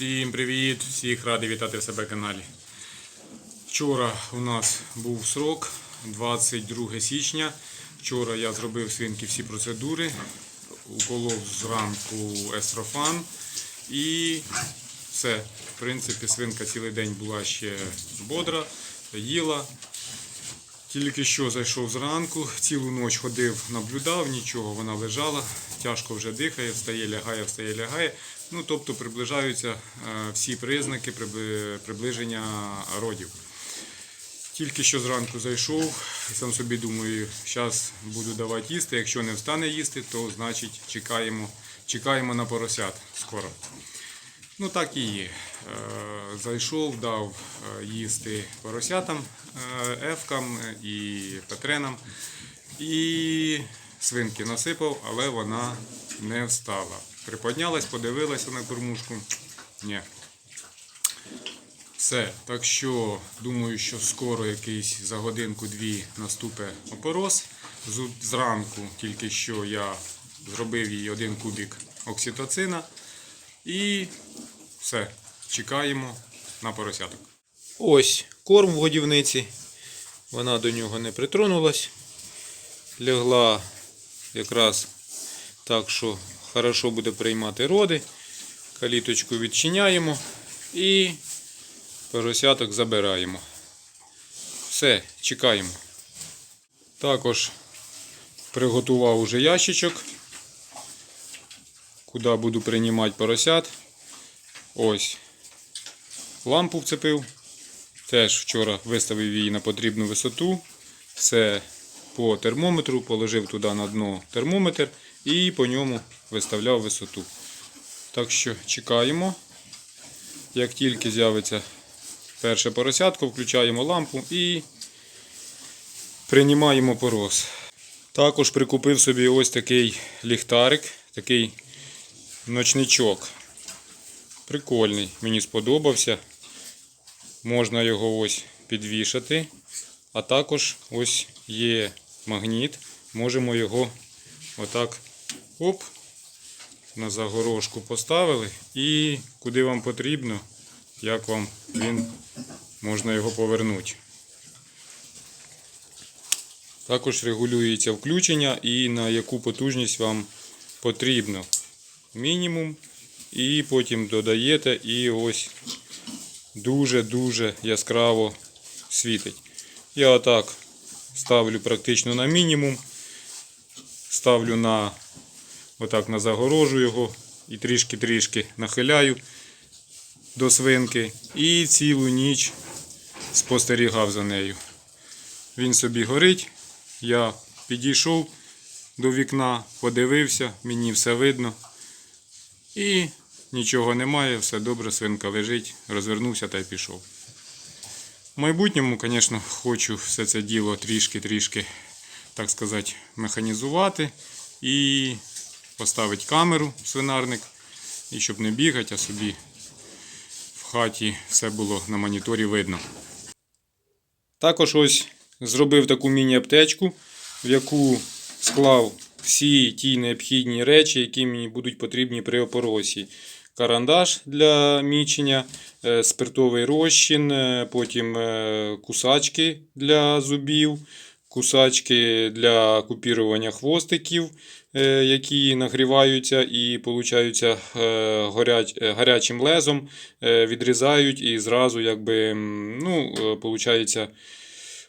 Всім привіт! Всіх радий вітати в себе каналі. Вчора у нас був срок 22 січня. Вчора я зробив свинки всі процедури, уколов зранку естрофан і все. В принципі, свинка цілий день була ще бодра, їла. Тільки що зайшов зранку, цілу ніч ходив, наблюдав, нічого, вона лежала, тяжко вже дихає, встає, лягає, встає, лягає. Ну, тобто приближаються е, всі признаки приближення родів. Тільки що зранку зайшов, сам собі думаю, зараз буду давати їсти. Якщо не встане їсти, то значить чекаємо, чекаємо на поросят скоро. Ну так і є. Е, Зайшов, дав е, їсти поросятам, ефкам і петренам. І свинки насипав, але вона не встала. Приподнялась, подивилася на кормушку. Ні. Все. Так що думаю, що скоро якийсь за годинку-дві наступить опорос. Зранку тільки що я зробив їй один кубик окситоцина. І все, чекаємо на поросяток. Ось корм в годівниці. Вона до нього не притронулась. Лягла якраз так, що хорошо буде приймати роди. Каліточку відчиняємо і поросяток забираємо. Все, чекаємо. Також приготував уже ящичок, куди буду приймати поросят. Ось лампу вцепив. Теж вчора виставив її на потрібну висоту. Все по термометру, положив туди на дно термометр і по ньому виставляв висоту. Так що чекаємо. Як тільки з'явиться перше поросятко, включаємо лампу і приймаємо порос. Також прикупив собі ось такий ліхтарик, такий ночничок. Прикольний, мені сподобався. Можна його ось підвішати. А також ось є магніт. Можемо його отак оп, на загорожку поставили. І куди вам потрібно, як вам він можна його повернути. Також регулюється включення і на яку потужність вам потрібно. Мінімум. І потім додаєте і ось дуже-дуже яскраво світить. Я отак ставлю практично на мінімум. Ставлю на отак на загорожу його і трішки-трішки нахиляю до свинки. І цілу ніч спостерігав за нею. Він собі горить. Я підійшов до вікна, подивився, мені все видно. І нічого немає, все добре, свинка лежить, розвернувся та й пішов. В майбутньому, звісно, хочу все це діло трішки-трішки, так сказати, механізувати і поставити камеру в свинарник, і щоб не бігати, а собі в хаті все було на моніторі видно. Також ось зробив таку міні-аптечку, в яку склав всі ті необхідні речі, які мені будуть потрібні при опоросі. Карандаш для мічення, е, спиртовий розчин, е, потім е, кусачки для зубів, кусачки для купірування хвостиків, які нагріваються і получаються гарячим лезом, відрізають і зразу якби, ну, получається,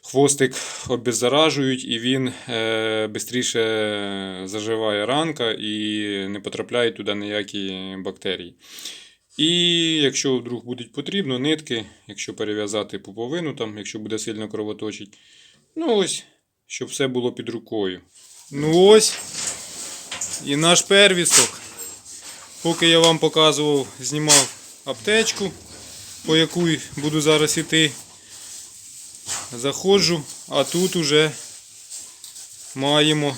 хвостик обеззаражують і він е, швидше заживає ранка і не потрапляють туди ніякі бактерії. І якщо вдруг будуть потрібно, нитки, якщо перев'язати пуповину, там, якщо буде сильно кровоточить, ну ось, щоб все було під рукою. Ну ось і наш первісток. Поки я вам показував, знімав аптечку, по яку буду зараз іти. Заходжу, а тут уже маємо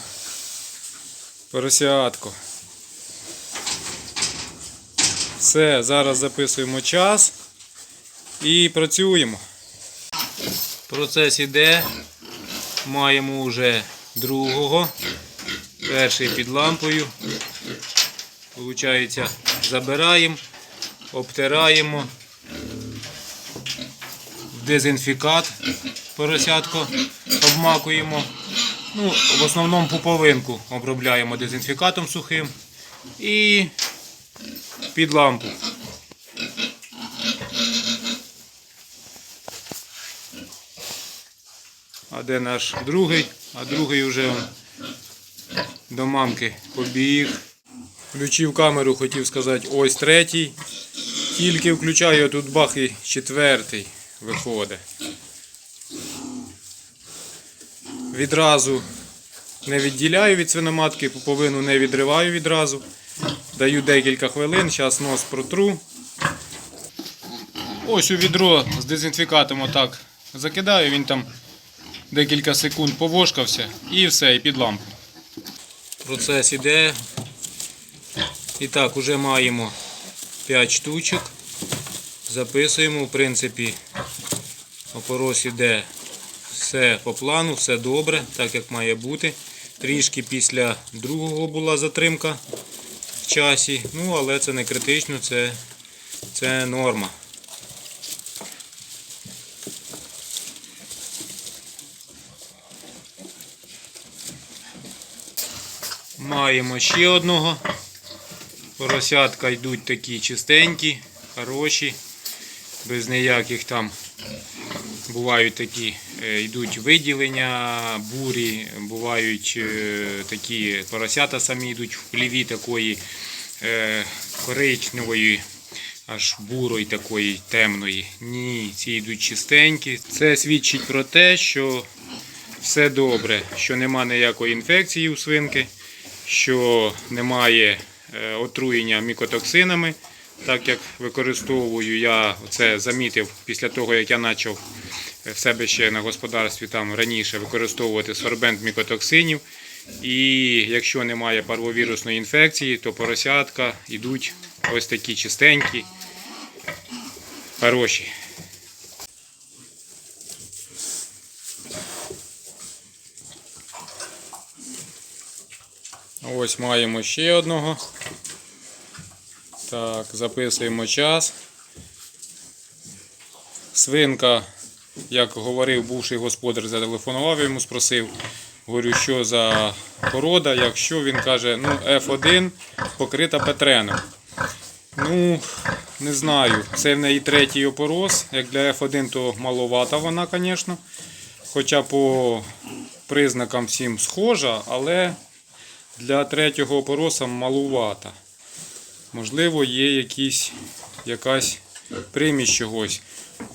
поросятко. Все, зараз записуємо час і працюємо. Процес іде. Маємо вже другого. Перший під лампою. Получається, забираємо. обтираємо дезінфікат, поросятко обмакуємо. Ну, в основному пуповинку обробляємо дезінфікатом сухим і під лампу. А де наш другий? А другий вже до мамки побіг. Включив камеру, хотів сказати, ось третій. Тільки включаю, тут бах і четвертий виходить. Відразу не відділяю від свиноматки, пуповину не відриваю відразу. Даю декілька хвилин, зараз нос протру. Ось у відро з дезінфікатом отак закидаю, він там декілька секунд повошкався і все, і під лампу. Процес іде. І так, уже маємо 5 штучок. Записуємо, в принципі, опорос іде все по плану, все добре, так як має бути. Трішки після другого була затримка в часі, ну але це не критично, це, це норма. Маємо ще одного. Поросятка йдуть такі чистенькі, хороші, без ніяких там бувають такі, йдуть виділення, бурі, бувають е, такі поросята самі йдуть в пліві такої е, коричневої, аж бурої такої темної. Ні, ці йдуть чистенькі. Це свідчить про те, що все добре, що нема ніякої інфекції у свинки, що немає е, отруєння мікотоксинами. Так як використовую, я це замітив після того, як я почав в себе ще на господарстві там раніше використовувати сорбент мікотоксинів. І якщо немає парвовірусної інфекції, то поросятка йдуть ось такі чистенькі, хороші. Ось маємо ще одного. Так, записуємо час. Свинка, як говорив бувший господар, зателефонував йому, спросив, говорю, що за порода, якщо він каже, ну F1 покрита петреном. Ну, не знаю, це в неї третій опорос. Як для F1, то маловата вона, звісно. Хоча по признакам всім схожа, але для третього опороса малувата. Можливо, є якісь, якась примість чогось.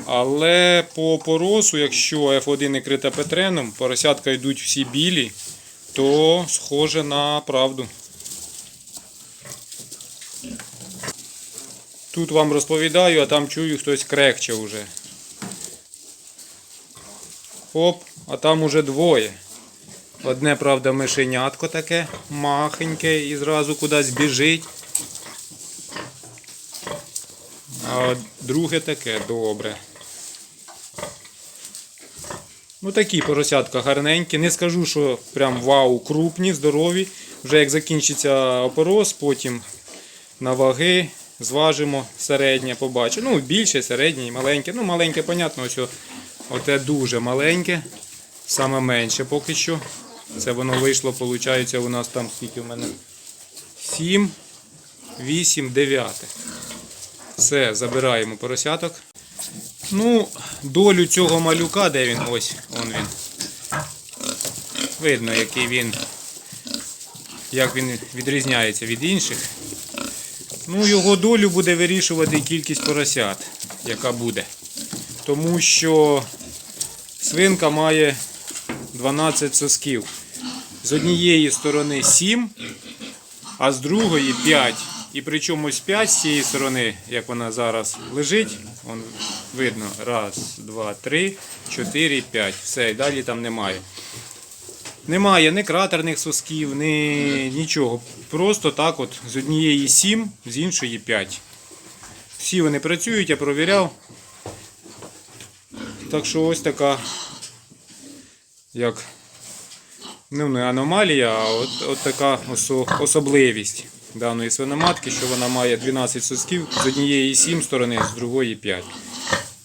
Але по поросу, якщо F1 не крита петреном, поросятка йдуть всі білі, то схоже на правду. Тут вам розповідаю, а там чую, хтось крекче вже. Оп, а там уже двоє. Одне, правда, мишенятко таке махеньке і зразу кудись біжить. А друге таке добре. Ну такі поросятка гарненькі. Не скажу, що прям вау, крупні, здорові. Вже як закінчиться опорос, потім на ваги зважимо середнє, побачимо. Ну, більше, середнє маленьке. Ну, маленьке, понятно, ось оте дуже маленьке. Саме менше поки що. Це воно вийшло, виходить, у нас там скільки в мене? 7, 8, 9. Все, забираємо поросяток. Ну, долю цього малюка, де він? Ось, он він. Видно, який він, як він відрізняється від інших. Ну, його долю буде вирішувати кількість поросят, яка буде. Тому що свинка має 12 сосків. З однієї сторони 7, а з другої 5. І причому ось 5 з цієї сторони, як вона зараз лежить, видно, раз, два, три, чотири, п'ять. Все, і далі там немає. Немає ні кратерних сосків, ні нічого. Просто так от з однієї 7, з іншої 5. Всі вони працюють, я провіряв. Так що ось така, як ну не аномалія, а от, от така осо- особливість. даної свиноматки, що вона має 12 сосків, з однієї 7 сторони, з другої 5.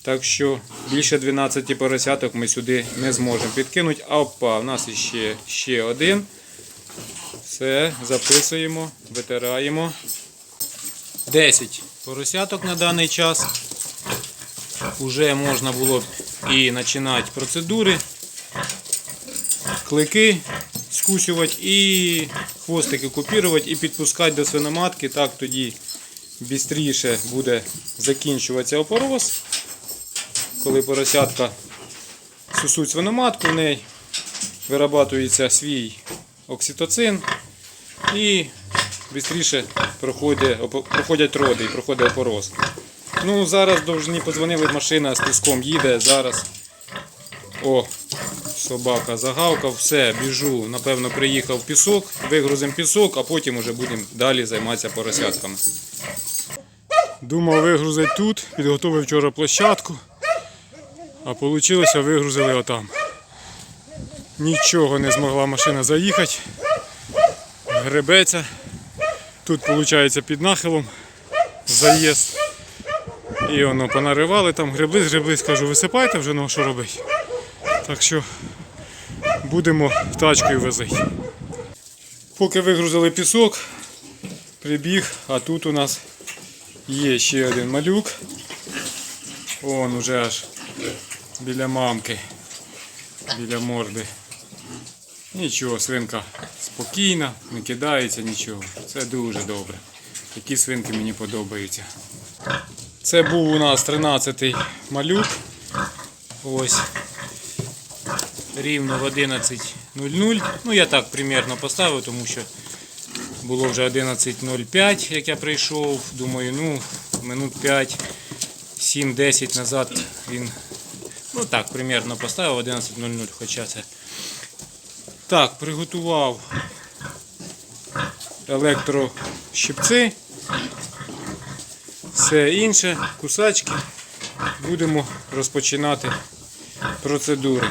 Так що більше 12 поросяток ми сюди не зможемо підкинути. Опа, в нас ще, ще один. Все, записуємо, витираємо. 10 поросяток на даний час. Уже можна було і починати процедури. Клики скусювати і хвостики купірувати і підпускати до свиноматки. Так тоді швидше буде закінчуватися опороз. Коли поросятка сусуть свиноматку, в неї вирабатується свій окситоцин і швидше проходять, роди і проходить опороз. Ну, зараз довжні подзвонили, машина з піском їде. Зараз. О, собака загавкав, все, біжу. Напевно, приїхав пісок, вигрузимо пісок, а потім вже будемо далі займатися поросятками. Думав вигрузити тут, підготував вчора площадку, а вийшло вигрузили отам. Нічого не змогла машина заїхати. Гребеться. Тут виходить під нахилом заїзд. І воно понаривали там, гребли, гребли, скажу, висипайте вже, ну що робити. Так що будемо тачкою возити. Поки вигрузили пісок, прибіг, а тут у нас Є ще один малюк. Он уже аж біля мамки, біля морди. Нічого, свинка спокійна, не кидається нічого. Це дуже добре. Такі свинки мені подобаються. Це був у нас 13-й малюк. Ось. Рівно в 11.00. Ну я так примірно поставив, тому що було вже 11.05, як я прийшов. Думаю, ну, минут 5, 7-10 назад він. Ну так, примерно поставив 11.00, хоча це. Так, приготував електрощипці. Все інше, кусачки. Будемо розпочинати процедури.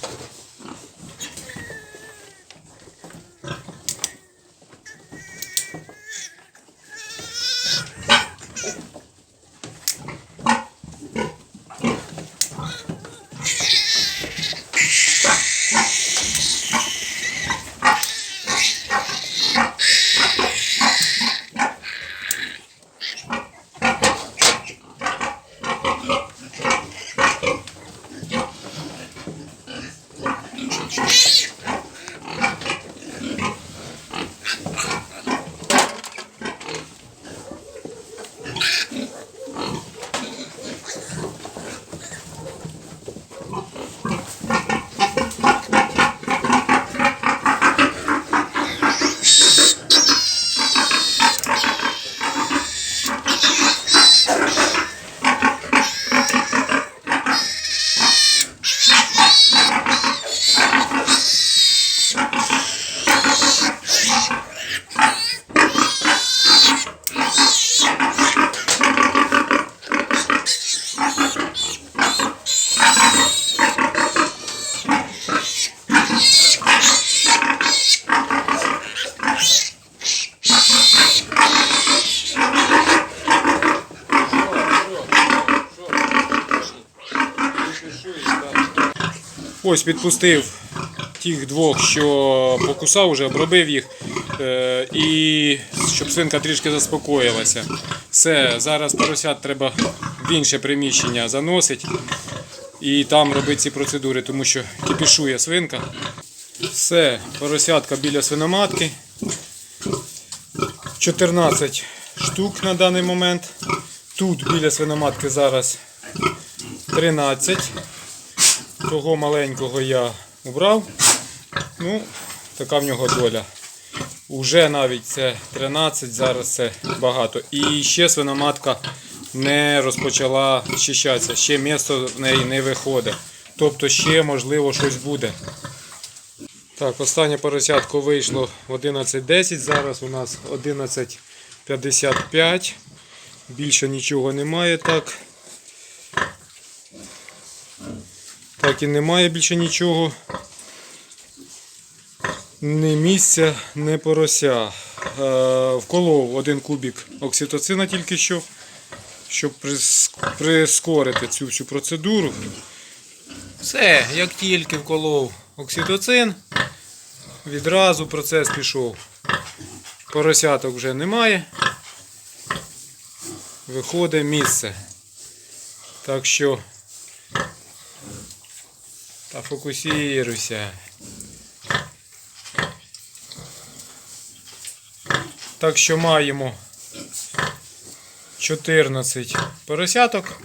Ось підпустив тих двох, що покусав, вже обробив їх. е, І щоб свинка трішки заспокоїлася. Все, зараз поросят треба в інше приміщення заносити і там робити ці процедури, тому що кипішує свинка. Все, поросятка біля свиноматки. 14 штук на даний момент. Тут біля свиноматки зараз 13. Того маленького я убрав. Ну, така в нього доля. Уже навіть це 13, зараз це багато. І ще свиноматка не розпочала щищатися, ще місто в неї не виходить. Тобто ще можливо щось буде. Так, останнє поросятко вийшло в 11.10. Зараз у нас 11.55. Більше нічого немає так. Так і немає більше нічого. Ні місця, не порося. Е, вколов один кубик окситоцина тільки що, щоб прискорити цю всю процедуру. Все, як тільки вколов окситоцин, відразу процес пішов. Поросяток вже немає. Виходить місце. Так що та фокусируйся. Так що маємо 14 поросяток.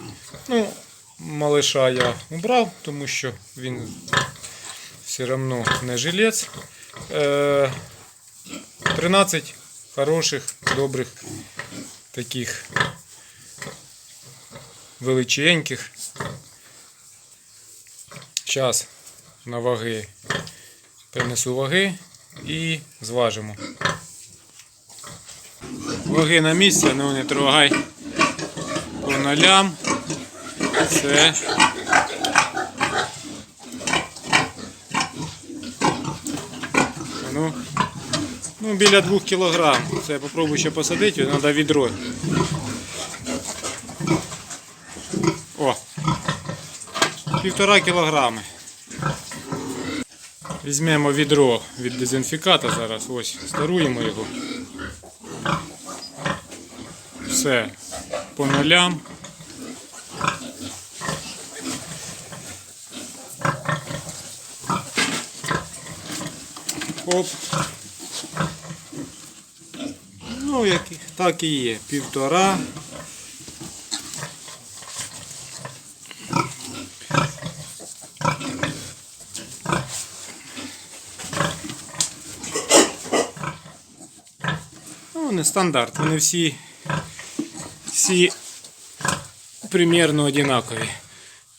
Ну, малиша я убрав, тому що він все одно не жилець. Е, 13 хороших, добрих, таких величеньких. Зараз на ваги принесу ваги і зважимо. Ваги на місце, ну не трогай. По нолям. Це. Ну, ну, біля 2 кілограм. Це попробуй ще посадити, треба відро. Півтора кілограми. Візьмемо відро від дезінфіката зараз. Ось, старуємо його. Все. По нулям. Оп. Ну, як, так і є. Півтора. Стандарт. Вони всі, всі примірно одинакові.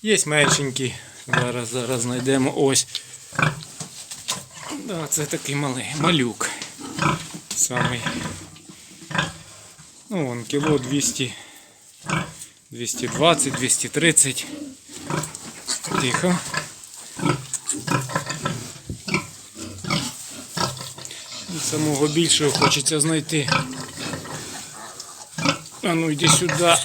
Є меншенькі. Зараз, зараз знайдемо ось. Да, це такий малий, малюк. Самий. Ну, вон кіло 200, 220, 230. Тихо. Самого більшого хочеться знайти. А ну йди сюди.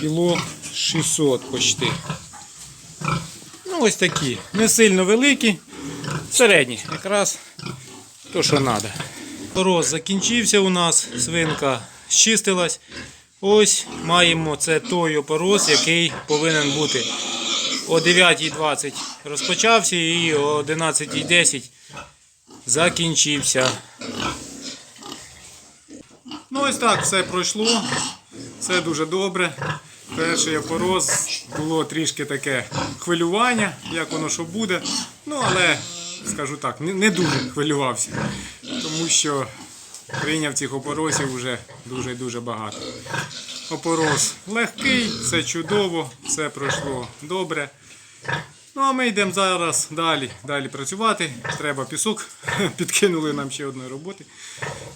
Кіло 600 почти. Ну, ось такі. Не сильно великі, середні. Якраз то, що треба. Порос закінчився у нас, свинка щистилась. Ось маємо це той опорос, який повинен бути. О 9.20 розпочався і о 11.10 закінчився. Ну ось так все пройшло. Все дуже добре. Перший опороз було трішки таке хвилювання, як воно що буде. Ну, але, скажу так, не дуже хвилювався, тому що прийняв цих опоросів вже дуже-дуже багато. Опорос легкий, все чудово, все пройшло добре. Ну а ми йдемо зараз далі, далі працювати. Треба пісок. Підкинули нам ще одної роботи.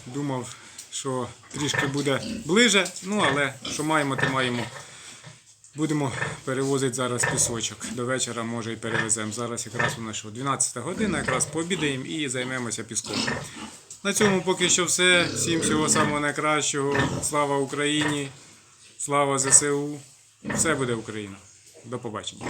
Думав, що трішки буде ближе. Ну але що маємо, то маємо. Будемо перевозити зараз пісочок. До вечора може і перевеземо. Зараз якраз у нас що 12 година, якраз пообідаємо і займемося піском. На цьому поки що все. Всім всього самого найкращого. Слава Україні! Слава ЗСУ! Все буде Україна! До побачення!